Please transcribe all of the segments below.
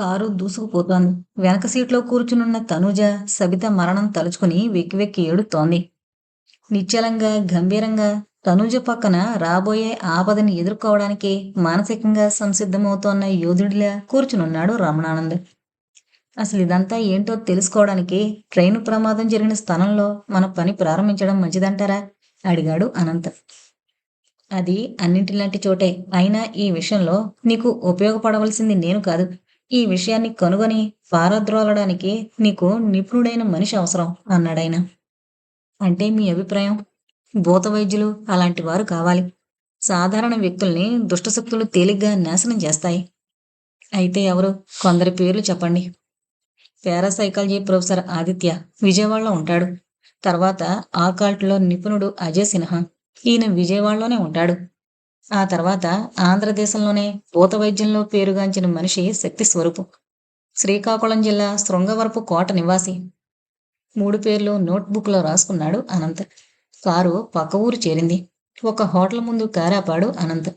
Car దూసుకుపోతోంది. వెనక సీట్లో కూర్చునున్న తనుజ సబిత మరణం తలుచుకుని వెక్కి వెక్కి ఏడుతోంది నిశ్చలంగా గంభీరంగా తనుజ పక్కన రాబోయే ఆపదని ఎదుర్కోవడానికి మానసికంగా సంసిద్ధమవుతోన్న యోధుడిలా కూర్చునున్నాడు రమణానంద్. అసలు ఇదంతా ఏంటో తెలుసుకోవడానికి ట్రైన్ ప్రమాదం జరిగిన స్థలంలో మన పని ప్రారంభించడం మంచిదంటారా? అడిగాడు అనంత్. అది అన్నింటిలాంటి చోటే. అయినా ఈ విషయంలో నీకు ఉపయోగపడవలసింది నేను కాదు. ఈ విషయాన్ని కనుగొని పారద్రోలడానికి నీకు నిపుణుడైన మనిషి అవసరం అన్నాడాయన అంటే మీ అభిప్రాయం? భూత వైద్యులు అలాంటి వారు కావాలి. సాధారణ వ్యక్తుల్ని దుష్టశక్తులు తేలిగ్గా నాశనం చేస్తాయి. అయితే ఎవరు? కొందరి పేర్లు చెప్పండి. పారాసైకాలజీ ప్రొఫెసర్ ఆదిత్య విజయవాడలో ఉంటాడు. తర్వాత ఆకాల్ట్లో నిపుణుడు అజయ్ సిన్హా. ఈయన విజయవాడలోనే ఉంటాడు. ఆ తర్వాత ఆంధ్రదేశంలోనే భూత వైద్యంలో పేరుగాంచిన మనిషి శక్తి స్వరూపం. శ్రీకాకుళం జిల్లా శృంగవరపు కోట నివాసి. మూడు పేర్లు నోట్బుక్లో రాసుకున్నాడు అనంత్. కారు పక్క ఊరు చేరింది. ఒక హోటల్ ముందు కారాపాడు అనంత్.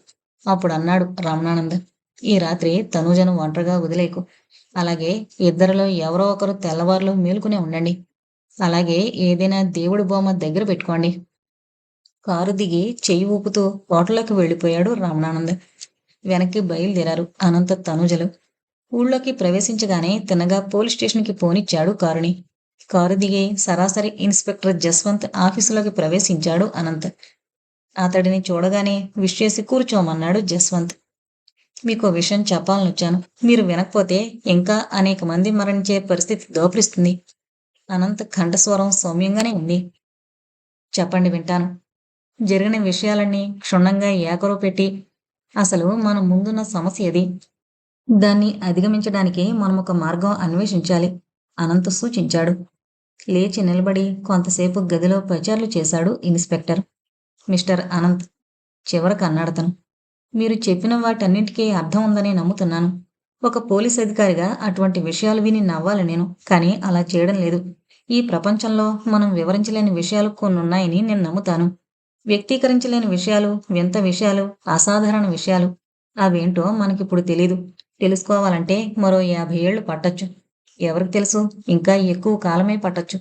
అప్పుడు అన్నాడు రమణానంద్. ఈ రాత్రి తనుజను ఒంటరిగా వదిలేకు. అలాగే ఇద్దరిలో ఎవరో ఒకరు తెల్లవారులు మేలుకునే ఉండండి. అలాగే ఏదైనా దేవుడి బొమ్మ దగ్గర పెట్టుకోండి. కారు దిగి చెయ్యి ఊపుతూ హోటల్లోకి వెళ్ళిపోయాడు రమణానంద్ వెనక్కి బయలుదేరారు అనంత తనుజలు. ఊళ్ళోకి ప్రవేశించగానే తినగా పోలీస్ స్టేషన్కి పోనిచ్చాడు కారుని. కారు దిగి సరాసరి ఇన్స్పెక్టర్ జస్వంత్ ఆఫీసులోకి ప్రవేశించాడు అనంత్. అతడిని చూడగానే విష్ చేసి కూర్చోమన్నాడు జస్వంత్. మీకు విషయం చెప్పాలని వచ్చాను మీరు వినకపోతే ఇంకా అనేక మంది మరణించే పరిస్థితి దోపిడిస్తుంది. అనంత్ కంఠస్వరం సౌమ్యంగానే ఉంది. చెప్పండి వింటాను. జరిగిన విషయాలన్నీ క్షుణ్ణంగా ఏకరు పెట్టి అసలు మన ముందున్న సమస్య ఏది? దాన్ని అధిగమించడానికి మనం ఒక మార్గం అన్వేషించాలి అనంత సూచించాడు. లేచి నిలబడి కొంతసేపు గదిలో ప్రచారాలు చేశాడు ఇన్స్పెక్టర్. మిస్టర్ అనంత్ చివరకు అన్నాడతను మీరు చెప్పిన వాటన్నింటికీ అర్థం ఉందని నమ్ముతున్నాను. ఒక పోలీస్ అధికారిగా అటువంటి విషయాలు విని నవ్వాలి నేను కానీ అలా చేయడం లేదు. ఈ ప్రపంచంలో మనం వివరించలేని విషయాలు కొన్ని ఉన్నాయని నేను నమ్ముతాను. వ్యక్తీకరించలేని విషయాలు వింత విషయాలు అసాధారణ విషయాలు. అవేంటో మనకిప్పుడు తెలీదు. తెలుసుకోవాలంటే మరో యాభై ఏళ్ళు పట్టొచ్చు. ఎవరికి తెలుసు? ఇంకా ఎక్కువ కాలమే పట్టొచ్చు.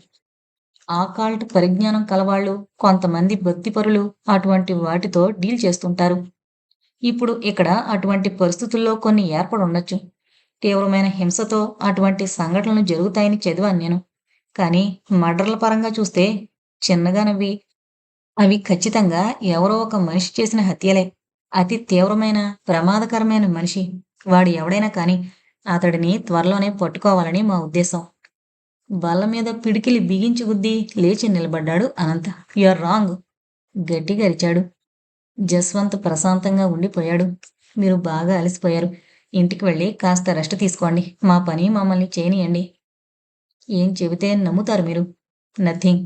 ఆకాల్ట్ పరిజ్ఞానం కలవాళ్ళు కొంతమంది భక్తిపరులు అటువంటి వాటితో డీల్ చేస్తుంటారు. ఇప్పుడు ఇక్కడ అటువంటి పరిస్థితుల్లో కొన్ని ఏర్పడుండొచ్చు. తీవ్రమైన హింసతో అటువంటి సంఘటనలు జరుగుతాయని చదివాను నేను. కానీ మర్డర్ల పరంగా చూస్తే చిన్నగా నవ్వి అవి ఖచ్చితంగా ఎవరో ఒక మనిషి చేసిన హత్యలే. అతి తీవ్రమైన ప్రమాదకరమైన మనిషి. వాడు ఎవడైనా కానీ అతడిని త్వరలోనే పట్టుకోవాలని మా ఉద్దేశం. బల్ల మీద పిడికిలి బిగించి గుద్ది లేచి నిలబడ్డాడు అనంత. Are wrong. గట్టిగా అరిచాడు. జస్వంత్ ప్రశాంతంగా ఉండిపోయాడు. మీరు బాగా అలసిపోయారు. ఇంటికి వెళ్ళి కాస్త రెస్ట్ తీసుకోండి. మా పని మమ్మల్ని చేయనియండి. ఏం చెబితే నమ్ముతారు మీరు. నథింగ్.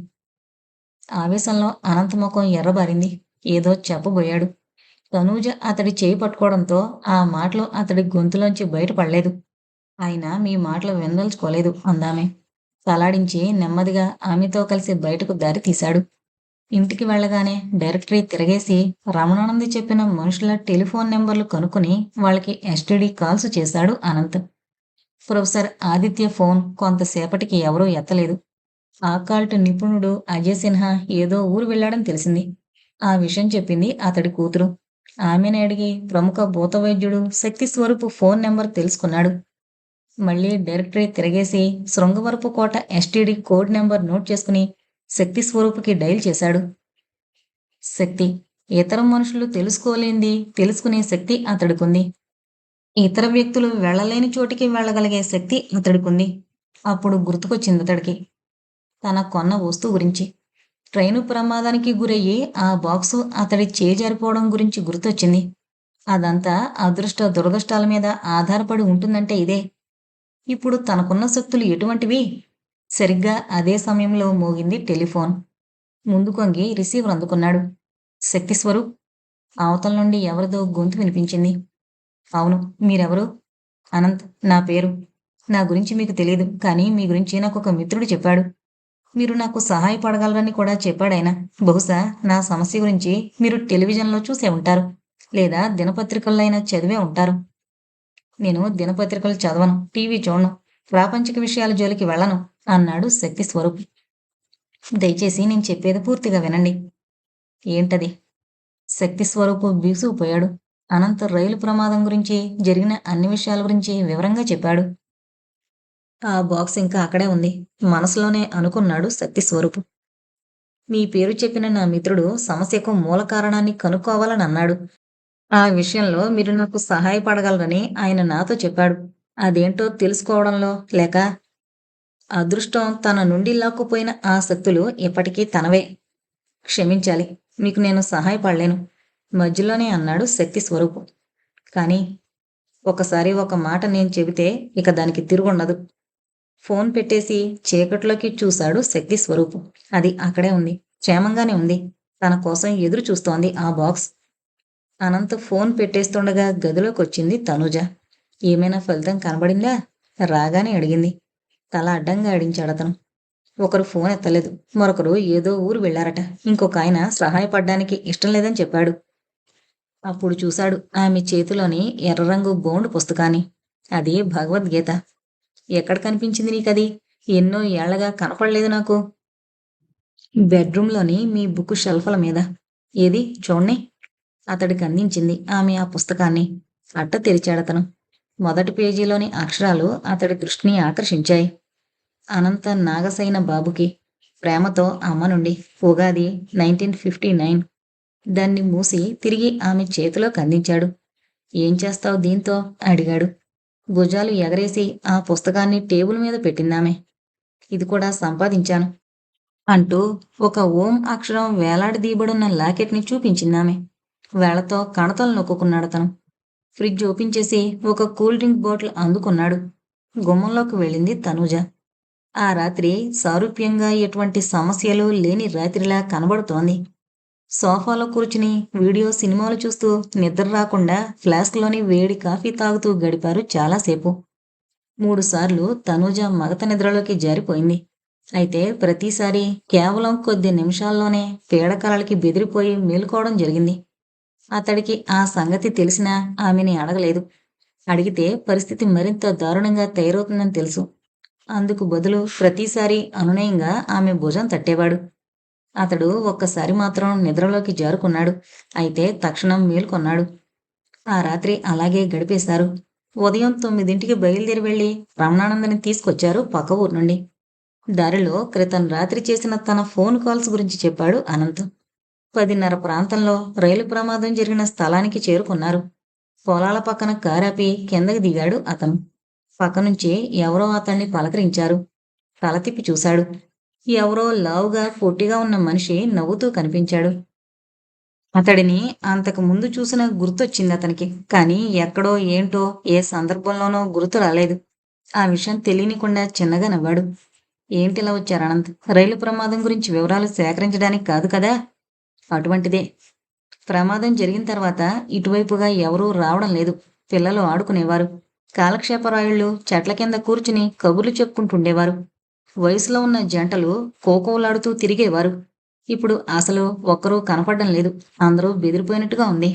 ఆవేశంలో అనంత ముఖం ఎర్రబారింది. ఏదో చెప్పబోయాడు. తనూజ అతడి చేయి పట్టుకోవడంతో ఆ మాటలు అతడి గొంతులోంచి బయటపడలేదు. ఆయన మీ మాటలు వినదలుచుకోలేదు అందామె. తలాడించి నెమ్మదిగా ఆమెతో కలిసి బయటకు దారి తీశాడు. ఇంటికి వెళ్ళగానే డైరెక్టరీ తిరగేసి రమణానంది చెప్పిన మనుషుల టెలిఫోన్ నెంబర్లు కనుక్కుని వాళ్ళకి ఎస్టీడీ కాల్స్ చేశాడు అనంత్. ప్రొఫెసర్ ఆదిత్య ఫోన్ కొంతసేపటికి ఎవరూ ఎత్తలేదు. ఆకాల్ట్ నిపుణుడు అజయ్ సిన్హా ఏదో ఊరు వెళ్ళాడని తెలిసింది. ఆ విషయం చెప్పింది అతడి కూతురు. ఆమెను అడిగి ప్రముఖ భూత వైద్యుడు శక్తి స్వరూపు ఫోన్ నెంబర్ తెలుసుకున్నాడు. మళ్ళీ డైరెక్టరీ తిరగేసి Srungavarapu Kota STD code number note చేసుకుని శక్తి స్వరూపుకి డైల్ చేశాడు. శక్తి ఇతర మనుషులు తెలుసుకోలేంది తెలుసుకునే శక్తి అతడికుంది. ఇతర వ్యక్తులు వెళ్ళలేని చోటికి వెళ్ళగలిగే శక్తి అతడికుంది. అప్పుడు గుర్తుకొచ్చింది అతడికి. తన కొన్న వస్తువు గురించి. ట్రైను ప్రమాదానికి గురయ్యి ఆ బాక్సు అతడి చేజారిపోవడం గురించి గుర్తొచ్చింది. అదంతా అదృష్ట దురదృష్టాల మీద ఆధారపడి ఉంటుందంటే ఇదే. ఇప్పుడు తనకున్న శక్తులు ఎటువంటివి? సరిగ్గా అదే సమయంలో మోగింది టెలిఫోన్. ముందు కొంగి రిసీవర్ అందుకున్నాడు. శక్తిస్వరూప్ అవతల నుండి ఎవరిదో గొంతు వినిపించింది. అవును మీరెవరు? అనంత్ నా పేరు. నా గురించి మీకు తెలియదు కానీ మీ గురించి నాకు ఒక మిత్రుడు చెప్పాడు. మీరు నాకు సహాయపడగలరని కూడా చెప్పాడైనా. బహుశా నా సమస్య గురించి మీరు టెలివిజన్లో చూసే ఉంటారు. లేదా దినపత్రికల్లో అయినా చదివే ఉంటారు. నేను దినపత్రికలు చదవను టీవీ చూడను ప్రాపంచిక విషయాల జోలికి వెళ్ళను అన్నాడు శక్తి స్వరూప్. దయచేసి నేను చెప్పేది పూర్తిగా వినండి. ఏంటది? శక్తి స్వరూపు బీసుకుపోయాడు అనంత రైలు ప్రమాదం గురించి జరిగిన అన్ని విషయాల గురించి వివరంగా చెప్పాడు. ఆ బాక్స్ ఇంకా అక్కడే ఉంది. మనసులోనే అనుకున్నాడు శక్తి స్వరూపు మీ పేరు చెప్పిన నా మిత్రుడు సమస్యకు మూల కారణాన్ని కనుక్కోవాలని అన్నాడు. ఆ విషయంలో మీరు నాకు సహాయపడగలరని ఆయన నాతో చెప్పాడు. అదేంటో తెలుసుకోవడంలో లేక అదృష్టం తన నుండి లాక్కుపోయిన ఆ శక్తులు ఇప్పటికీ తనవే. క్షమించాలి మీకు నేను సహాయపడలేను మధ్యలోనే అన్నాడు శక్తి స్వరూపు కానీ ఒకసారి ఒక మాట నేను చెబితే ఇక దానికి తిరుగుండదు. ఫోన్ పెట్టేసి చీకట్లోకి చూశాడు శక్తి స్వరూపం. అది అక్కడే ఉంది. క్షేమంగానే ఉంది. తన కోసం ఎదురు చూస్తోంది ఆ బాక్స్. అనంత ఫోన్ పెట్టేస్తుండగా గదిలోకి వచ్చింది తనుజ. ఏమైనా ఫలితం కనబడిందా? రాగానే అడిగింది. తల అడ్డంగా ఆడించాడు అతను. ఒకరు ఫోన్ ఎత్తలేదు. మరొకరు ఏదో ఊరు వెళ్ళారట ఇంకొక ఆయన సహాయపడడానికి ఇష్టం లేదని చెప్పాడు. అప్పుడు చూశాడు ఆమె చేతిలోని ఎర్ర రంగు బోండ్ పుస్తకాన్ని. అది భగవద్గీత. ఎక్కడ కనిపించింది నీకది? ఎన్నో ఏళ్ళగా కనపడలేదు నాకు. బెడ్రూమ్లోని మీ బుక్ షెల్ఫ్ల మీద. ఏది? చూడండి. అతడికి అందించింది ఆమె ఆ పుస్తకాన్ని. అట్ట తెరిచాడతను మొదటి పేజీలోని అక్షరాలు అతడి దృష్టిని ఆకర్షించాయి. అనంత నాగసైన బాబుకి ప్రేమతో అమ్మ నుండి ఉగాది నైన్టీన్ ఫిఫ్టీ నైన్. దాన్ని మూసి తిరిగి ఆమె చేతిలోకి అందించాడు. ఏం చేస్తావు దీంతో? అడిగాడు. భుజాలు ఎగరేసి ఆ పుస్తకాన్ని టేబుల్ మీద పెట్టిందామే. ఇది కూడా సంపాదించాను అంటూ ఒక ఓం అక్షరం వేలాడదీయబడున్న లాకెట్ని చూపించిందామె. వేళతో కణతలు నొక్కున్నాడు తను. ఫ్రిడ్జ్ ఓపెన్ చేసి ఒక కూల్ డ్రింక్ బాటిల్ అందుకున్నాడు. గుమ్మంలోకి వెళ్ళింది తనూజ. ఆ రాత్రి సారూప్యంగా ఎటువంటి సమస్యలు లేని రాత్రిలా కనబడుతోంది. సోఫాలో కూర్చుని వీడియో సినిమాలు చూస్తూ నిద్ర రాకుండా ఫ్లాస్క్లోని వేడి కాఫీ తాగుతూ గడిపారు చాలాసేపు. మూడుసార్లు తనూజ మగత నిద్రలోకి జారిపోయింది. అయితే ప్రతిసారి కేవలం కొద్ది నిమిషాల్లోనే పీడకలలకి బెదిరిపోయి మేలుకోవడం జరిగింది. అతడికి ఆ సంగతి తెలిసినా ఆమెని అడగలేదు. అడిగితే పరిస్థితి మరింత దారుణంగా తయారవుతుందని తెలుసు. అందుకు బదులు ప్రతిసారి అనునయంగా ఆమె భుజం తట్టేవాడు. అతడు ఒక్కసారి మాత్రం నిద్రలోకి జారుకున్నాడు. అయితే తక్షణం మేల్కొన్నాడు ఆ రాత్రి అలాగే గడిపేశారు. ఉదయం తొమ్మిదింటికి బయలుదేరి వెళ్ళి రమణానందని తీసుకొచ్చారు పక్క ఊరు నుండి. దారిలో క్రితం రాత్రి చేసిన తన ఫోన్ కాల్స్ గురించి చెప్పాడు అనంత్. పదిన్నర ప్రాంతంలో రైలు ప్రమాదం జరిగిన స్థలానికి చేరుకున్నారు. పొలాల పక్కన కారాపి కిందకి దిగాడు అతను. పక్క నుంచి ఎవరో అతన్ని పలకరించారు. తల తిప్పి చూశాడు. ఎవరో లావుగా పొట్టిగా ఉన్న మనిషి నవ్వుతూ కనిపించాడు. అతడిని అంతకు ముందు చూసిన గుర్తొచ్చింది అతనికి కానీ ఎక్కడో ఏంటో ఏ సందర్భంలోనో గుర్తు రాలేదు. ఆ విషయం తెలియనికుండా చిన్నగా నవ్వాడు. ఏంటిలా వచ్చారు అనంత్? రైలు ప్రమాదం గురించి వివరాలు సేకరించడానికి కాదు కదా? అటువంటిదే. ప్రమాదం జరిగిన తర్వాత ఇటువైపుగా ఎవరూ రావడం లేదు. పిల్లలు ఆడుకునేవారు. కాలక్షేపరాయుళ్ళు చెట్ల కింద కూర్చుని కబుర్లు చెప్పుకుంటుండేవారు. వయసులో ఉన్న జంటలు కోకోలాడుతూ తిరిగేవారు. ఇప్పుడు అసలు ఒక్కరూ కనపడడం లేదు. అందరూ బెదిరిపోయినట్టుగా ఉంది.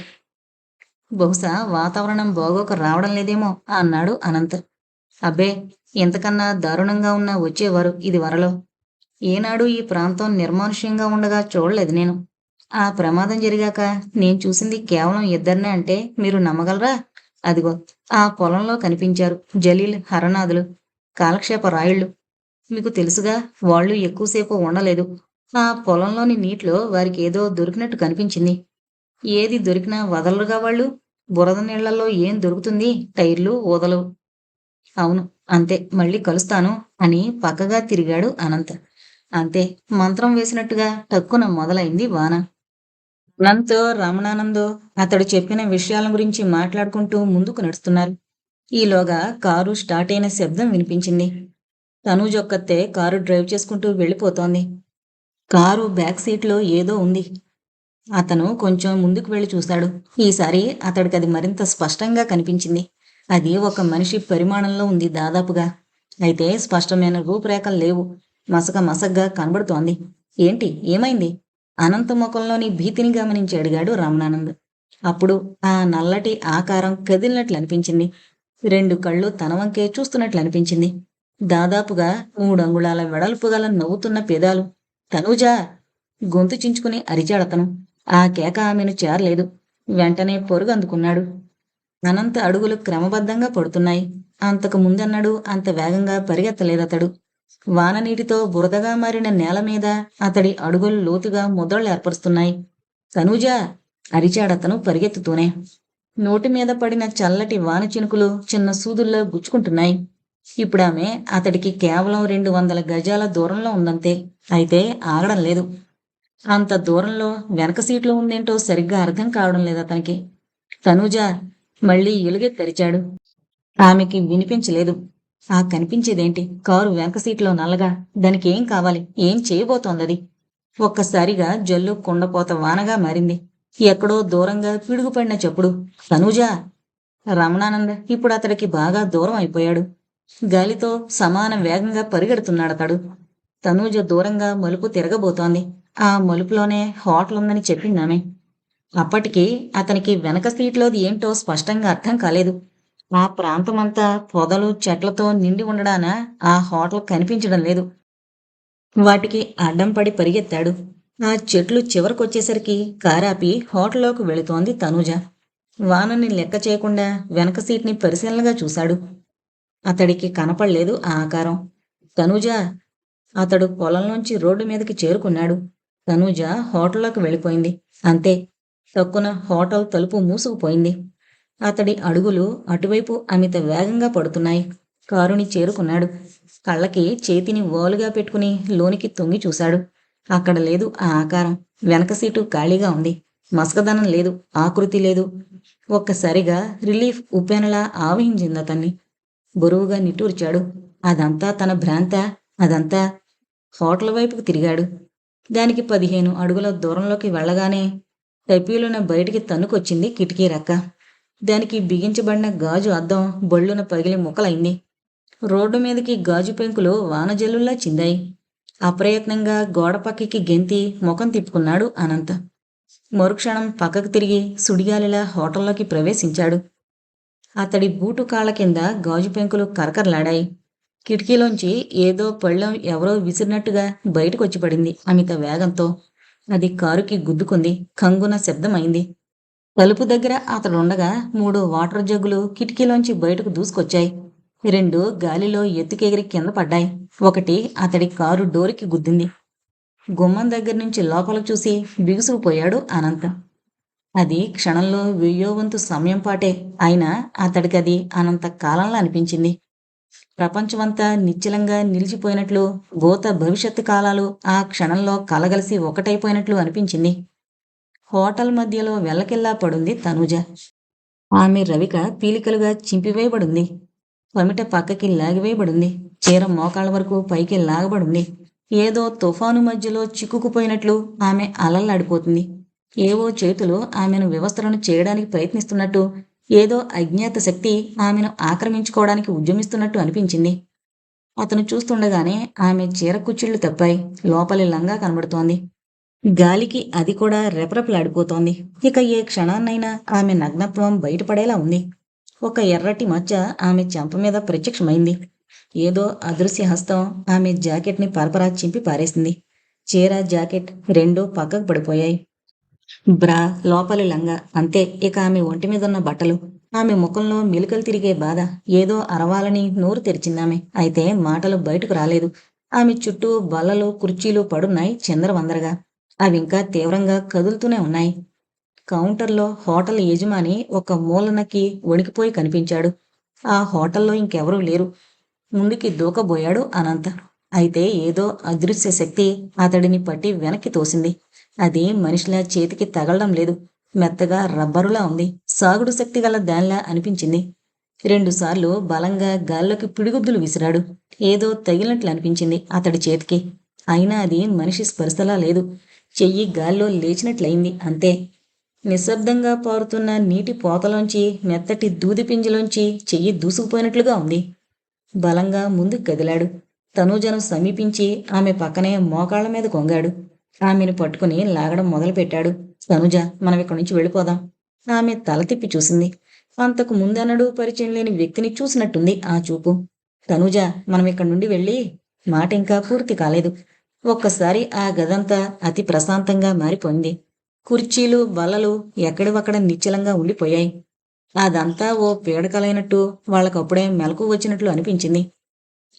బహుశా వాతావరణం బాగోక రావడం లేదేమో అన్నాడు అనంత్. అబ్బే ఇంతకన్నా దారుణంగా ఉన్న వచ్చేవారు ఇది వరలో. ఏనాడు ఈ ప్రాంతం నిర్మానుష్యంగా ఉండగా చూడలేదు నేను. ఆ ప్రమాదం జరిగాక నేను చూసింది కేవలం ఇద్దరినే అంటే మీరు నమ్మగలరా? అదిగో ఆ పొలంలో కనిపించారు జలీల్ హరనాథులు కాలక్షేప రాయుళ్ళు. మీకు తెలుసుగా వాళ్ళు ఎక్కువసేపు ఉండలేదు. ఆ పొలంలోని నీటిలో వారికి ఏదో దొరికినట్టు కనిపించింది. ఏది దొరికినా వదలరుగా వాళ్ళు? బురద నీళ్ళలో ఏం దొరుకుతుంది? టైర్లు ఊదలు అవును అంతే మళ్ళీ కలుస్తాను అని పక్కగా తిరిగాడు అనంత్. అంతే మంత్రం వేసినట్టుగా టక్కున మొదలైంది వాన. అనంత్ రమణానందో అతడు చెప్పిన విషయాల గురించి మాట్లాడుకుంటూ ముందుకు నడుస్తున్నారు. ఈలోగా కారు స్టార్ట్ అయిన శబ్దం వినిపించింది. తనూజ్ ఒక్కతే కారు డ్రైవ్ చేసుకుంటూ వెళ్ళిపోతోంది. కారు బ్యాక్ సీట్లో ఏదో ఉంది. అతను కొంచెం ముందుకు వెళ్ళి చూశాడు. ఈసారి అతడికి అది మరింత స్పష్టంగా కనిపించింది. అది ఒక మనిషి పరిమాణంలో ఉంది దాదాపుగా. అయితే స్పష్టమైన రూపురేఖలు లేవు. మసక మసగ్గా కనబడుతోంది. ఏంటి? ఏమైంది? అనంత ముఖంలోని భీతిని గమనించి అడిగాడు రమణానంద్ అప్పుడు ఆ నల్లటి ఆకారం కదిలినట్లు అనిపించింది. రెండు కళ్ళు తన వంకే చూస్తున్నట్లు అనిపించింది. దాదాపుగా మూడు అంగుళాల వెడల్పు గల నవ్వుతున్న పెదాలు. తనూజా గొంతు చించుకుని అరిచాడతను. ఆ కేక ఆమెను చేరలేదు. వెంటనే పొరుగు అందుకున్నాడు అనంత అడుగులు క్రమబద్ధంగా పడుతున్నాయి. అంతకు ముందన్నాడు అంత వేగంగా పరిగెత్తలేదతడు. వాన నీటితో బురదగా మారిన నేల మీద అతడి అడుగులు లోతుగా ముద్రలు ఏర్పరుస్తున్నాయి. తనూజ అరిచాడతను పరిగెత్తుతూనే. నోటి మీద పడిన చల్లటి వాన చినుకులు చిన్న సూదుల్లో గుచ్చుకుంటున్నాయి. ఇప్పుడు ఆమె అతడికి కేవలం రెండు వందల గజాల దూరంలో ఉందంతే. అయితే ఆగడం లేదు. అంత దూరంలో వెనక సీట్లో ఉందేంటో సరిగ్గా అర్థం కావడం లేదు అతనికి. తనూజ మళ్ళీ ఎలుగే తెరిచాడు. ఆమెకి వినిపించలేదు. ఆ కనిపించేదేంటి? కారు వెనక సీట్లో నల్లగా. దానికి ఏం కావాలి? ఏం చేయబోతోందది? ఒక్కసారిగా జల్లు కుండపోత వానగా మారింది. ఎక్కడో దూరంగా పిడుగుపడిన చెప్పుడు. తనూజ రమణానంద ఇప్పుడు అతడికి బాగా దూరం అయిపోయాడు. గాలితో సమాన వేగంగా పరిగెడుతున్నాడతడు తనూజ దూరంగా మలుపు తిరగబోతోంది. ఆ మలుపులోనే హోటల్ ఉందని చెప్పిందామె అప్పటికి అతనికి వెనక సీట్లోది ఏంటో స్పష్టంగా అర్థం కాలేదు. ఆ ప్రాంతమంతా పొదలు చెట్లతో నిండి ఉండడాన ఆ హోటల్ కనిపించడం లేదు. వాటికి అడ్డం పడి పరిగెత్తాడు. ఆ చెట్లు చివరకొచ్చేసరికి కారాపి హోటల్లోకి వెళుతోంది తనూజ. వానని లెక్క చేయకుండా వెనక సీట్ని పరిశీలనగా చూశాడు. అతడికి కనపడలేదు ఆ ఆకారం. తనూజ అతడు పొలంలోంచి రోడ్డు మీదకి చేరుకున్నాడు. తనూజ హోటల్లోకి వెళ్ళిపోయింది. అంతే తక్కున హోటల్ తలుపు మూసుకుపోయింది. అతడి అడుగులు అటువైపు అమిత వేగంగా పడుతున్నాయి. కారుని చేరుకున్నాడు. కళ్ళకి చేతిని ఓలుగా పెట్టుకుని లోనికి తొంగి చూశాడు. అక్కడ లేదు ఆ ఆకారం. వెనక సీటు ఖాళీగా ఉంది. మసకదనం లేదు. ఆకృతి లేదు. ఒక్కసారిగా రిలీఫ్ ఉప్పెనలా ఆవహించింది అతన్ని. బరువుగా నిట్టూర్చాడు. అదంతా తన భ్రాంత అదంతా హోటల్ వైపుకు తిరిగాడు. దానికి పదిహేను అడుగుల దూరంలోకి వెళ్ళగానే టపీలున బయటికి తన్నుకొచ్చింది కిటికీ రెక్క. దానికి బిగించబడిన గాజు అద్దం బళ్ళున పగిలి ముక్కలైంది. రోడ్డు మీదకి గాజు పెంకులు వానజల్లుల్లా చిందాయి. అప్రయత్నంగా గోడ పక్కకి గెంతి ముఖం తిప్పుకున్నాడు అనంత. మరుక్షణం పక్కకు తిరిగి సుడిగాలిలా హోటల్లోకి ప్రవేశించాడు. అతడి బూటు కాళ్ళ కింద గాజు పెంకులు కరకరలాడాయి. కిటికీలోంచి ఏదో పళ్ళెం ఎవరో విసిరినట్టుగా బయటకు వచ్చి పడింది అమిత వేగంతో. అది కారుకి గుద్దుకుంది. కంగున శబ్దమైంది. తలుపు దగ్గర అతడుండగా మూడు వాటర్ జగ్గులు కిటికీలోంచి బయటకు దూసుకొచ్చాయి. రెండు గాలిలో ఎత్తుకెగిరి కింద పడ్డాయి. ఒకటి అతడి కారు డోరికి గుద్దింది. గుమ్మం దగ్గర నుంచి లోపల చూసి బిగుసుకుపోయాడు అనంత. అది క్షణంలో వెయ్యోవంతు సమయం పాటే. అయినా అతడికి అది అనంత కాలంలో అనిపించింది. ప్రపంచమంతా నిశ్చలంగా నిలిచిపోయినట్లు భూత భవిష్యత్తు కాలాలు ఆ క్షణంలో కలగలిసి ఒకటైపోయినట్లు అనిపించింది. హోటల్ మధ్యలో వెళ్ళకెల్లా పడుంది తనూజ. ఆమె రవిక పీలికలుగా చింపివేయబడింది. పమిట పక్కకి లాగివేయబడింది. చీర మోకాళ్ళ వరకు పైకి లాగబడింది. ఏదో తుఫాను మధ్యలో చిక్కుకుపోయినట్లు ఆమె అలల్లాడిపోతుంది. ఏవో చేతులు ఆమెను వ్యవస్థలను చేయడానికి ప్రయత్నిస్తున్నట్టు ఏదో అజ్ఞాత శక్తి ఆమెను ఆక్రమించుకోవడానికి ఉద్యమిస్తున్నట్టు అనిపించింది. అతను చూస్తుండగానే ఆమె చీర కుచ్చిళ్ళు తప్పాయి. లోపలి లంగా కనబడుతోంది. గాలికి అది కూడా రెపరెపలాడిపోతోంది. ఇక ఏ క్షణాన్నైనా ఆమె నగ్నత్వం బయటపడేలా ఉంది. ఒక ఎర్రటి మచ్చ ఆమె చెంప మీద ప్రత్యక్షమైంది. ఏదో అదృశ్య హస్తం ఆమె జాకెట్ని పరపరా చింపి పారేసింది. చీర జాకెట్ రెండూ పక్కకు పడిపోయాయి. బ్రా లోపలి లంగా. అంతే ఇక ఆమె ఒంటి మీద ఉన్న బట్టలు. ఆమె ముఖంలో మెలికలు తిరిగే బాధ. ఏదో అరవాలని నోరు తెరిచిందామె. అయితే మాటలు బయటకు రాలేదు. ఆమె చుట్టూ బల్లలు కుర్చీలు పడున్నాయి చంద్రవందరగా. అవి ఇంకా తీవ్రంగా కదులుతూనే ఉన్నాయి. కౌంటర్లో హోటల్ యజమాని ఒక మూలనకి వణికిపోయి కనిపించాడు. ఆ హోటల్లో ఇంకెవరూ లేరు. ముందుకి దూకబోయాడు అనంత. అయితే ఏదో అదృశ్య శక్తి అతడిని పట్టి వెనక్కి తోసింది. అది మనిషిలా చేతికి తగలడం లేదు. మెత్తగా రబ్బరులా ఉంది. సాగుడు శక్తి గల దానిలా అనిపించింది. రెండుసార్లు బలంగా గాల్లోకి పిడిగుద్దులు విసిరాడు. ఏదో తగిలినట్లు అనిపించింది అతడి చేతికి. అయినా అది మనిషి స్పర్శలా లేదు. చెయ్యి గాల్లో లేచినట్లయింది అంతే. నిశ్శబ్దంగా పారుతున్న నీటి పోతలోంచి మెత్తటి దూది పింజలోంచి చెయ్యి దూసుకుపోయినట్లుగా ఉంది. బలంగా ముందుకు కదిలాడు. తనూజను సమీపించి ఆమె పక్కనే మోకాళ్ళ మీద కొంగాడు. ఆమెను పట్టుకుని లాగడం మొదలుపెట్టాడు. తనుజ మనం ఇక్కడి నుంచి వెళ్ళిపోదాం. ఆమె తల తిప్పి చూసింది. అంతకు ముందనడు పరిచయం లేని వ్యక్తిని చూసినట్టుంది ఆ చూపు. తనుజ మనం ఇక్కడి నుండి వెళ్ళి? మాట ఇంకా పూర్తి కాలేదు. ఒక్కసారి ఆ గదంతా అతి ప్రశాంతంగా మారిపోయింది. కుర్చీలు బల్లలు ఎక్కడివక్కడ నిశ్చలంగా ఉండిపోయాయి. అదంతా ఓ పీడకలైనట్టు వాళ్ళకప్పుడే మెలకు వచ్చినట్లు అనిపించింది.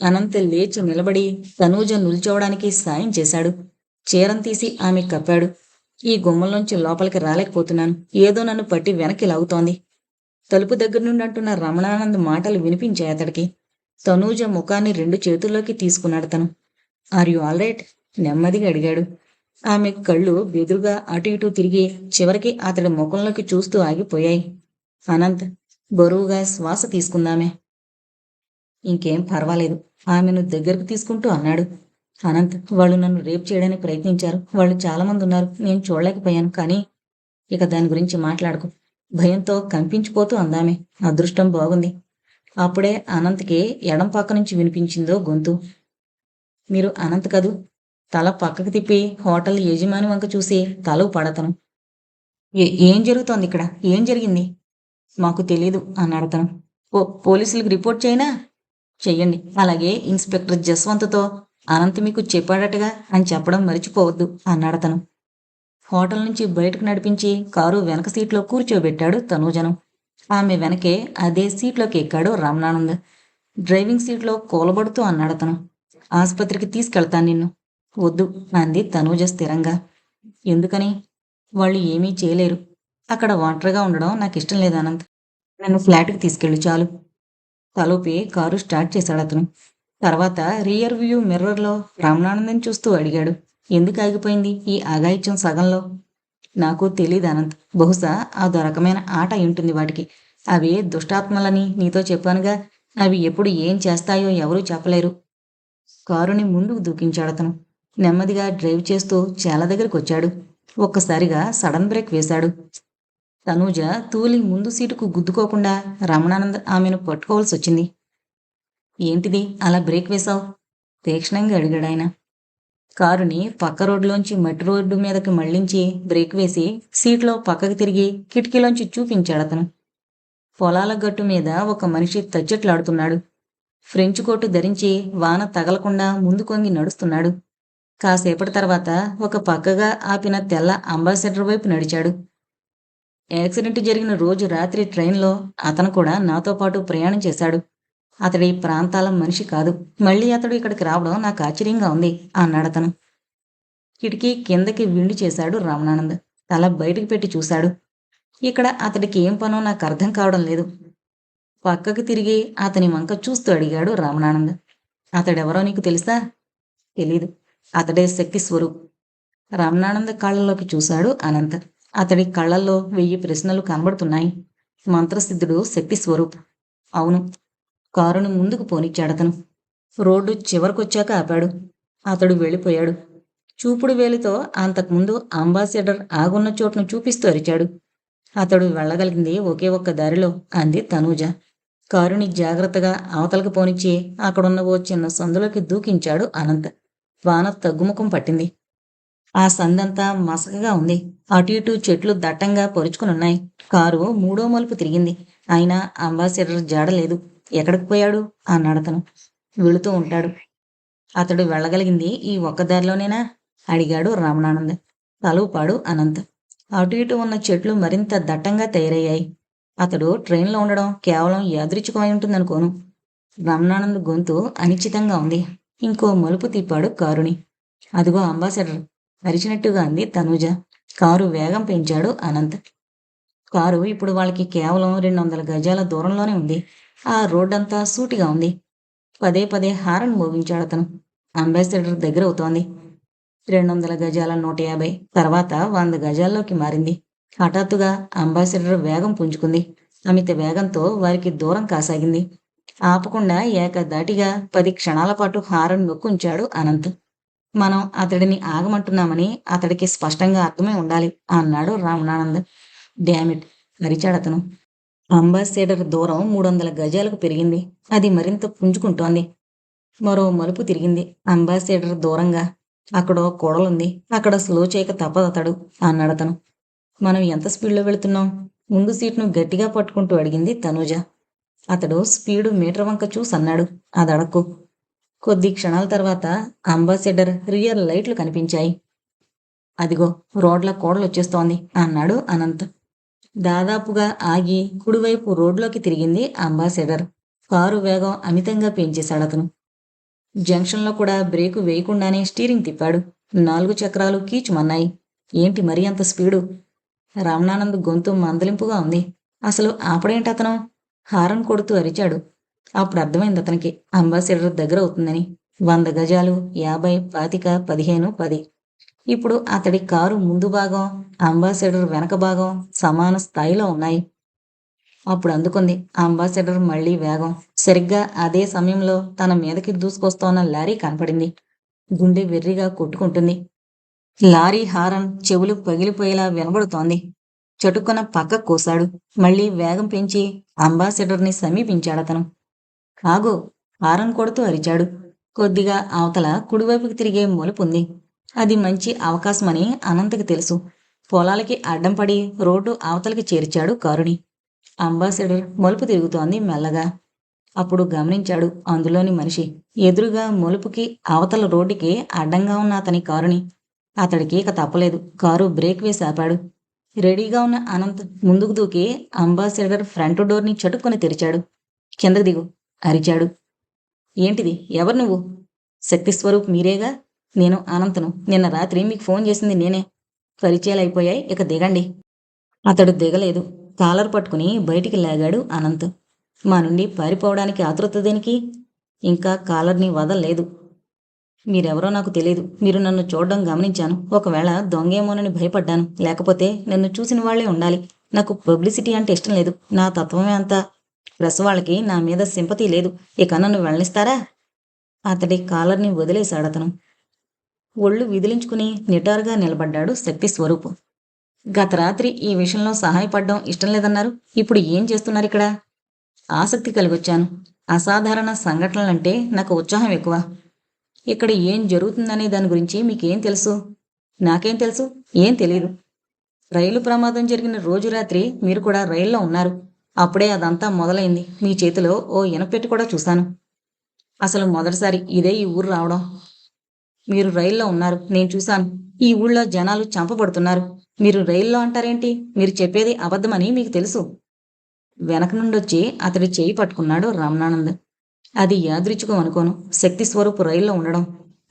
అనంత లేచి నిలబడి తనూజ నిల్చోవడానికి సాయం చేశాడు. చీరం తీసి ఆమె కప్పాడు. ఈ గుమ్మంలోంచి లోపలికి రాలేకపోతున్నాను. ఏదో నన్ను పట్టి వెనక్కి లాగుతోంది. తలుపు దగ్గర నుండి అంటున్న రమణానంద్ మాటలు వినిపించాయి అతడికి. తనూజ ముఖాన్ని రెండు చేతుల్లోకి తీసుకున్నాడు తను. ఆర్ యు ఆల్ రైట్ నెమ్మదిగా అడిగాడు. ఆమె కళ్ళు బెదురుగా అటు ఇటు తిరిగి చివరికి అతడి ముఖంలోకి చూస్తూ ఆగిపోయాయి. అనంత్ బరువుగా శ్వాస తీసుకుందామే. ఇంకేం పర్వాలేదు. ఆమెను దగ్గరకు తీసుకుంటూ అన్నాడు. అనంత్ వాళ్ళు నన్ను రేప్ చేయడానికి ప్రయత్నించారు. వాళ్ళు చాలా మంది ఉన్నారు. నేను చూడలేకపోయాను. కానీ ఇక దాని గురించి మాట్లాడకు. భయంతో కంపించిపోతూ అందామే. అదృష్టం బాగుంది. అప్పుడే అనంత్కి ఎడం పక్క నుంచి వినిపించిందో గొంతు. మీరు అనంత్ కదూ? తల పక్కకు తిప్పి హోటల్ యజమాని వంక చూసి తల పడతను. "ఏ- ఏం జరుగుతోంది ఇక్కడ? ఏం జరిగింది? మాకు తెలియదు అన్నాడతను ఓ పోలీసులకు రిపోర్ట్ చేయనా? చెయ్యండి. అలాగే ఇన్స్పెక్టర్ జస్వంత్తో అనంత్ మీకు చెప్పాడటగా అని చెప్పడం మర్చిపోవద్దు అన్నాడతను హోటల్ నుంచి బయటకు నడిపించి కారు వెనక సీట్లో కూర్చోబెట్టాడు తనూజను. ఆమె వెనకే అదే సీట్లోకి ఎక్కాడు రమణానంద్ డ్రైవింగ్ సీట్లో కూలబడుతూ అన్నాడతను ఆసుపత్రికి తీసుకెళ్తాను నిన్ను. వద్దు అంది తనూజ స్థిరంగా. ఎందుకని? వాళ్ళు ఏమీ చేయలేరు. అక్కడ ఒంటరిగా ఉండడం నాకు ఇష్టం లేదు అనంత్. నన్ను ఫ్లాట్కి తీసుకెళ్ళు చాలు. తలూపి కారు స్టార్ట్ చేశాడు అతను. తర్వాత రియర్ వ్యూ మిర్రర్లో రామనానందం చూస్తూ అడిగాడు ఎందుకు ఆగిపోయింది ఈ ఆగాయిత్యం సగంలో? నాకు తెలియదు అనంత్. బహుశా అదో రకమైన ఆట ఉంటుంది వాటికి. అవి దుష్టాత్మలని నీతో చెప్పానుగా. అవి ఎప్పుడు ఏం చేస్తాయో ఎవరూ చెప్పలేరు. కారుని ముందుకు దూకించాడు అతను. నెమ్మదిగా డ్రైవ్ చేస్తూ చాలా దగ్గరికి వచ్చాడు ఒక్కసారిగా సడన్ బ్రేక్ వేశాడు. తనూజ తూలి ముందు సీటుకు గుద్దుకోకుండా రమణానంద్ ఆమెను పట్టుకోవాల్సి వచ్చింది. ఏంటిది? అలా బ్రేక్ వేశావు? తీక్షణంగా అడిగాడు ఆయన. కారుని పక్క రోడ్లోంచి మట్టి రోడ్డు మీదకి మళ్ళించి బ్రేక్ వేసి సీట్లో పక్కకి తిరిగి కిటికీలోంచి చూపించాడు అతను. పొలాల గట్టు మీద ఒక మనిషి తచ్చెట్లాడుతున్నాడు ఫ్రెంచ్ కోటు ధరించి వాన తగలకుండా ముందు కొంగి నడుస్తున్నాడు. కాసేపటి తర్వాత ఒక పక్కగా ఆపిన తెల్ల అంబాసిడర్ వైపు నడిచాడు. యాక్సిడెంట్ జరిగిన రోజు రాత్రి ట్రైన్లో అతను కూడా నాతో పాటు ప్రయాణం చేశాడు. అతడి ఈ ప్రాంతాల మనిషి కాదు. మళ్ళీ అతడు ఇక్కడికి రావడం నాకు ఆశ్చర్యంగా ఉంది అన్నాడు అతను. కిటికీ కిందకి విండి చేశాడు రమణానంద్ తల బయటికి పెట్టి చూశాడు. ఇక్కడ అతడికి ఏం పనో నాకు అర్థం కావడం లేదు. పక్కకు తిరిగి అతని వంక చూస్తూ అడిగాడు రమణానంద్ అతడెవరో నీకు తెలుసా? తెలీదు. అతడే శక్తి స్వరూప్. రమణానంద కాళ్ళలోకి చూశాడు అనంత్. అతడి కళ్ళల్లో వెయ్యి ప్రశ్నలు కనబడుతున్నాయి. మంత్రసిద్ధుడు శక్తి స్వరూప్. అవును కారును ముందుకు పోనిచ్చాడతను రోడ్డు చివరకొచ్చాక ఆపాడు. అతడు వెళ్ళిపోయాడు. చూపుడు వేలితో అంతకుముందు అంబాసిడర్ ఆగున్న చోటును చూపిస్తూ అరిచాడు. అతడు వెళ్ళగలిగింది ఒకే ఒక్క దారిలో అంది తనూజ. కారుని జాగ్రత్తగా అవతలకు పోనిచ్చి అక్కడున్న ఓ చిన్న సందులోకి దూకించాడు అనంత్. వాన తగ్గుముఖం పట్టింది. ఆ సందంతా మసకగా ఉంది. అటు ఇటు చెట్లు దట్టంగా పొరుచుకునున్నాయి. కారు మూడో మలుపు తిరిగింది. అయినా అంబాసిడర్ జాడలేదు ఎక్కడికి పోయాడు? అన్నాడు అతను. వెళుతూ ఉంటాడు. అతడు వెళ్ళగలిగింది ఈ ఒక్క దారిలోనేనా? అడిగాడు రమణానంద్ తలూపాడు అనంత్. అటు ఇటు ఉన్న చెట్లు మరింత దట్టంగా తయారయ్యాయి. అతడు ట్రైన్లో ఉండడం కేవలం యాదృచ్ఛికమై ఉంటుందనుకోను. రమణానంద్ గొంతు అనిశ్చితంగా ఉంది. ఇంకో మలుపు తిప్పాడు కారుని. అదిగో అంబాసిడర్. అరిచినట్టుగా అంది తనుజ. కారు వేగం పెంచాడు అనంత్. కారు ఇప్పుడు వాళ్ళకి కేవలం రెండు వందల గజాల దూరంలోనే ఉంది. ఆ రోడ్డంతా సూటిగా ఉంది. పదే పదే హారన్ మోగించాడు అతను. అంబాసిడర్ దగ్గర అవుతోంది. రెండు వందల గజాల నూట యాభై. తర్వాత వంద గజాల్లోకి మారింది. హఠాత్తుగా అంబాసిడర్ వేగం పుంజుకుంది. అమిత వేగంతో వారికి దూరం కాసాగింది. ఆపకుండా ఏకదాటిగా పది క్షణాల పాటు హారన్ నొక్కుంచాడు అనంత్. మనం అతడిని ఆగమంటున్నామని అతడికి స్పష్టంగా అర్థమై ఉండాలి అన్నాడు రామనానంద్ డామిట్ అతను. అంబాసిడర్ దూరం మూడు వందల గజాలకు పెరిగింది. అది మరింత పుంజుకుంటోంది. మరో మలుపు తిరిగింది. అంబాసిడర్ దూరంగా. అక్కడ కోడలుంది. అక్కడ స్లో చేయక తప్పదతడు అతను. మనం ఎంత స్పీడ్లో వెళుతున్నాం? ముందు సీట్ను గట్టిగా పట్టుకుంటూ అడిగింది తనూజ. అతడు స్పీడు మీటర్ వంక చూసి అన్నాడు. అదడక్కు. కొద్ది క్షణాల తర్వాత అంబాసిడర్ రియర్ లైట్లు కనిపించాయి. అదిగో రోడ్ల కోడలొచ్చేస్తోంది అన్నాడు అనంత్. దాదాపుగా ఆగి కుడివైపు రోడ్లోకి తిరిగింది అంబాసిడర్. కారు వేగం అమితంగా పెంచేశాడు అతను. జంక్షన్లో కూడా బ్రేకు వేయకుండానే స్టీరింగ్ తిప్పాడు. నాలుగు చక్రాలు కీచుమన్నాయి. ఏంటి మరీ అంత స్పీడు? రమణానంద్ గొంతు మందలింపుగా ఉంది. అసలు ఆపడేంటి అతను హారన్ కొడుతూ అరిచాడు. అప్పుడు అర్థమైంది అతనికి. అంబాసిడర్ దగ్గర అవుతుందని. వంద గజాలు యాభై పాతిక పదిహేను పది. ఇప్పుడు అతడి కారు ముందు భాగం అంబాసిడర్ వెనక భాగం సమాన స్థాయిలో ఉన్నాయి. అప్పుడు అందుకుంది. అంబాసిడర్ మళ్ళీ వేగం. సరిగ్గా అదే సమయంలో తన మీదకి దూసుకొస్తోన్న లారీ కనపడింది. గుండె వెర్రిగా కొట్టుకుంటుంది. లారీ హారన్ చెవులు పగిలిపోయేలా వినబడుతోంది చటుక్కున పక్క కోసాడు. మళ్ళీ వేగం పెంచి అంబాసిడర్ని సమీపించాడతను. ఆగో హారన్ కొడుతూ అరిచాడు. కొద్దిగా అవతల కుడివైపుకి తిరిగే మలుపుంది అది మంచి అవకాశమని అనంతకి తెలుసు. పొలాలకి అడ్డం పడి రోడ్డు అవతలకి చేర్చాడు కారుని అంబాసిడర్ మలుపు తిరుగుతోంది మెల్లగా. అప్పుడు గమనించాడు అందులోని మనిషి. ఎదురుగా మలుపుకి అవతల రోడ్డుకి అడ్డంగా ఉన్న అతని కారుని అతడికి ఇక తప్పలేదు. కారు బ్రేక్ వేసి ఆపాడు. రెడీగా ఉన్న అనంత్ ముందుకు దూకి అంబాసిడర్ ఫ్రంట్ డోర్ని చటుక్కుని తెరిచాడు. కిందకు దిగు. అరిచాడు. ఏంటిది? ఎవరు నువ్వు? శక్తి స్వరూప్ మీరేగా? నేను అనంతను. నిన్న రాత్రి మీకు ఫోన్ చేసింది నేనే. పరిచయాలు అయిపోయాయి ఇక దిగండి. అతడు దిగలేదు. కాలర్ పట్టుకుని బయటికి లాగాడు అనంత్. మా నుండి పారిపోవడానికి ఆతృత దేనికి? ఇంకా కాలర్ని వదలలేదు మీరెవరో నాకు తెలియదు మీరు నన్ను చూడడం గమనించాను. ఒకవేళ దొంగేమోనని భయపడ్డాను. లేకపోతే నన్ను చూసిన వాళ్ళే ఉండాలి. నాకు పబ్లిసిటీ అంటే ఇష్టం లేదు. నా తత్వమే అంతా వాళ్ళకి నా మీద సింపతి లేదు. ఇక నన్ను వెళ్ళనిస్తారా అతడి కాలర్ని వదిలేశాడతను ఒళ్ళు విదిలించుకుని నిటారుగా నిలబడ్డాడు శక్తి స్వరూపు. గత రాత్రి ఈ విషయంలో సహాయపడడం ఇష్టం లేదన్నారు. ఇప్పుడు ఏం చేస్తున్నారు ఇక్కడ? ఆసక్తి కలిగొచ్చాను. అసాధారణ సంఘటనలంటే నాకు ఉత్సాహం ఎక్కువ. ఇక్కడ ఏం జరుగుతుందనే దాని గురించి మీకేం తెలుసు? నాకేం తెలుసు? ఏం తెలియదు రైలు ప్రమాదం జరిగిన రోజు రాత్రి మీరు కూడా రైల్లో ఉన్నారు. అప్పుడే అదంతా మొదలైంది. మీ చేతిలో ఓ ఇనపెట్టి కూడా చూశాను. అసలు మొదటిసారి ఇదే ఈ ఊరు రావడం. మీరు రైల్లో ఉన్నారు. నేను చూశాను. ఈ ఊళ్ళో జనాలు చంపబడుతున్నారు. మీరు రైల్లో అంటారేంటి? మీరు చెప్పేది అబద్ధమని మీకు తెలుసు. వెనక నుండొచ్చి అతడి చేయి పట్టుకున్నాడు రామనానంద్. అది యాదృచ్ఛికం అనుకోను. శక్తి స్వరూపు రైల్లో ఉండడం.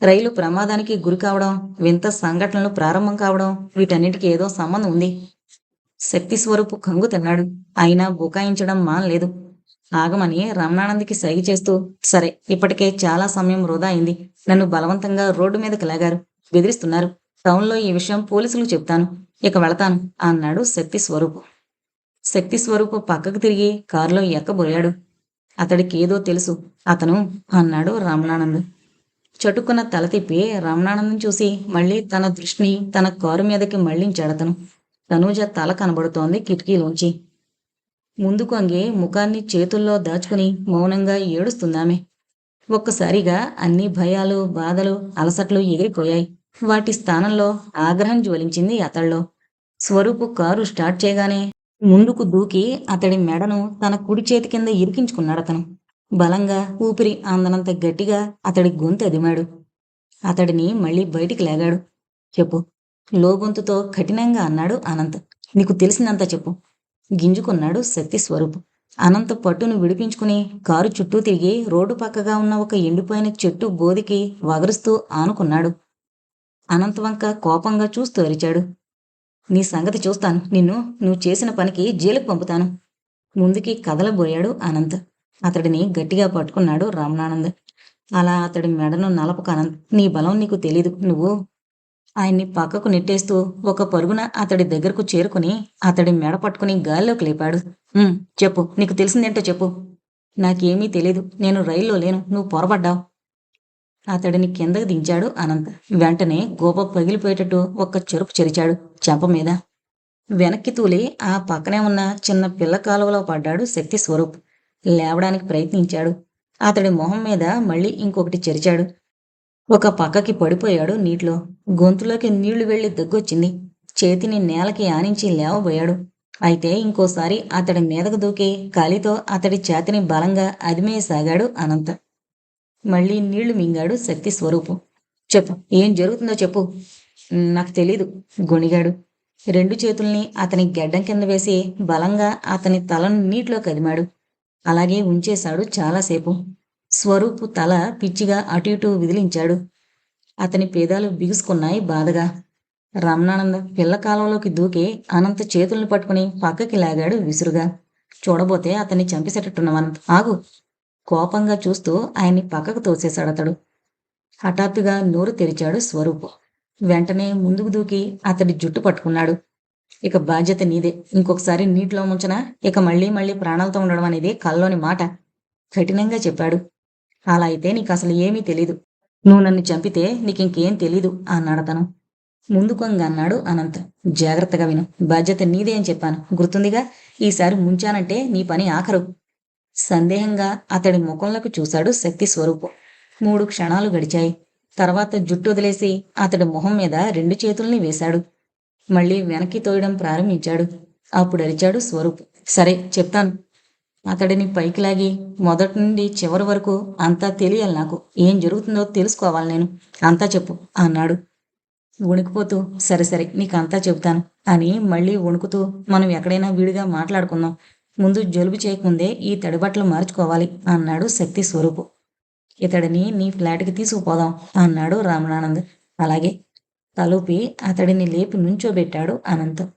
రైలు ప్రమాదానికి గురి కావడం. వింత సంఘటనలు ప్రారంభం కావడం. వీటన్నిటికీ ఏదో సంబంధం ఉంది. శక్తి స్వరూపు కంగు తిన్నాడు. అయినా బుకాయించడం మానలేదు. ఆగమని రమణానందికి సైగ చేస్తూ సరే ఇప్పటికే చాలా సమయం వృధా అయింది. నన్ను బలవంతంగా రోడ్డు మీదకి లాగారు. బెదిరిస్తున్నారు. టౌన్లో ఈ విషయం పోలీసులకు చెప్తాను. ఇక వెళతాను అన్నాడు శక్తి స్వరూపు. శక్తి స్వరూపు పక్కకు తిరిగి కారులో ఎక్కబోయాడు. అతడికి ఏదో తెలుసు. అతను అన్నాడు రమణానంద్. చటుకున్న తల తిప్పి రమణానందం చూసి మళ్ళీ తన దృష్టిని తన కారు మీదకి మళ్ళించాడతను తనూజ తల కనబడుతోంది కిటికీలోంచి. ముందుకు అంగి ముఖాన్ని చేతుల్లో దాచుకుని మౌనంగా ఏడుస్తుందామె. ఒక్కసారిగా అన్ని భయాలు బాధలు అలసట్లు ఎగిరిపోయాయి. వాటి స్థానంలో ఆగ్రహం జ్వలించింది అతడిలో. స్వరూపు కారు స్టార్ట్ చేయగానే ముందుకు దూకి అతడి మెడను తన కుడి చేతి కింద ఇరికించుకున్నాడు అతను బలంగా ఊపిరి అందనంత గట్టిగా అతడి గొంతు అదిమాడు. అతడిని మళ్ళీ బయటికి లేగాడు. చెప్పు లోగొంతుతో కఠినంగా అన్నాడు అనంత్. నీకు తెలిసినంత చెప్పు. గింజుకున్నాడు సత్య స్వరూప్ అనంత పట్టును విడిపించుకుని కారు చుట్టూ తిరిగి రోడ్డు పక్కగా ఉన్న ఒక ఎండిపోయిన చెట్టు బోదికి వగరుస్తూ ఆనుకున్నాడు. అనంత్ వంక కోపంగా చూస్తూ అరిచాడు. నీ సంగతి చూస్తాను. నిన్ను నువ్వు చేసిన పనికి జైలుకు పంపుతాను. ముందుకి కదలబోయాడు అనంత్. అతడిని గట్టిగా పట్టుకున్నాడు రామనానంద్. అలా అతడి మెడను నలపక అనంత్. నీ బలం నీకు తెలీదు. నువ్వు ఆయన్ని పక్కకు నెట్టేస్తూ ఒక పరుగున అతడి దగ్గరకు చేరుకుని అతడి మెడ పట్టుకుని గాల్లోకి లేపాడు. చెప్పు నీకు తెలిసిందేంటో చెప్పు. నాకేమీ తెలీదు నేను రైల్లో లేను నువ్వు పొరపడ్డావు అతడిని కిందకు దించాడు అనంత్. వెంటనే గోప పగిలిపోయేటట్టు ఒక్క చెరుపు చెరిచాడు చెంప మీద. వెనక్కి తూలి ఆ పక్కనే ఉన్న చిన్న పిల్ల కాలువలో పడ్డాడు శక్తి స్వరూప్. లేవడానికి ప్రయత్నించాడు. అతడి మొహం మీద మళ్ళీ ఇంకొకటి చెరిచాడు. ఒక పక్కకి పడిపోయాడు నీటిలో. గొంతులోకి నీళ్ళు వెళ్ళి దగ్గొచ్చింది. చేతిని నేలకి ఆనించి లేవబోయాడు. అయితే ఇంకోసారి అతడి మీదకు దూకి కాలితో అతడి చేతిని బలంగా అదిమేయసాగాడు అనంత. మళ్ళీ నీళ్ళు మింగాడు శక్తి స్వరూపం. చెప్పు ఏం జరుగుతుందో చెప్పు. నాకు తెలీదు గొణిగాడు. రెండు చేతుల్ని అతని గెడ్డం కింద వేసి బలంగా అతని తలను నీటిలో కదిమాడు అలాగే ఉంచేశాడు చాలాసేపు. స్వరూపు తల పిచ్చిగా అటు ఇటు విదిలించాడు. అతని పేదాలు బిగుసుకున్నాయి బాధగా. రమణానంద పిల్ల కాలంలోకి దూకి అనంత చేతులను పట్టుకుని పక్కకి లాగాడు విసురుగా. చూడబోతే అతన్ని చంపేసేటట్టున్నవనంత ఆగు. కోపంగా చూస్తూ ఆయన్ని పక్కకు తోసేశాడు అతడు హఠాత్తుగా నోరు తెరిచాడు స్వరూపు. వెంటనే ముందుకు దూకి అతడి జుట్టు పట్టుకున్నాడు. ఇక బాధ్యత నీదే. ఇంకొకసారి నీటిలో ముంచనా ఇక మళ్ళీ మళ్ళీ ప్రాణాలతో ఉండడం అనేది కల్లోని మాట. కఠినంగా చెప్పాడు. అలా అయితే నీకు అసలు ఏమీ తెలీదు. నువ్వు నన్ను చంపితే నీకింకేం తెలీదు అన్నాడతను ముందుకొంగ అన్నాడు అనంత్. జాగ్రత్తగా విను. బాధ్యత నీదే అని చెప్పాను. గుర్తుందిగా? ఈసారి ముంచానంటే నీ పని ఆఖరు. సందేహంగా అతడి ముఖంలోకి చూశాడు శక్తి స్వరూపం. మూడు క్షణాలు గడిచాయి. తర్వాత జుట్టు వదిలేసి అతడి మొహం మీద రెండు చేతుల్ని వేశాడు. మళ్ళీ వెనక్కి తోయడం ప్రారంభించాడు. అప్పుడు అరిచాడు స్వరూప్. సరే చెప్తాను. అతడిని పైకి లాగి మొదటి నుండి చివరి వరకు అంతా తెలియాలి నాకు. ఏం జరుగుతుందో తెలుసుకోవాలి నేను. అంతా చెప్పు అన్నాడు. వణికిపోతూ సరే సరే నీకు అంతా చెబుతాను అని మళ్ళీ వణుకుతూ మనం ఎక్కడైనా విడిగా మాట్లాడుకుందాం. ముందు జలుబు చేయకముందే ఈ తడిబట్టలు మార్చుకోవాలి అన్నాడు శక్తి స్వరూపు. ఇతడిని నీ ఫ్లాట్కి తీసుకుపోదాం అన్నాడు రామనానంద్. అలాగే తలుపి అతడిని లేపి నుంచోబెట్టాడు అనంతం.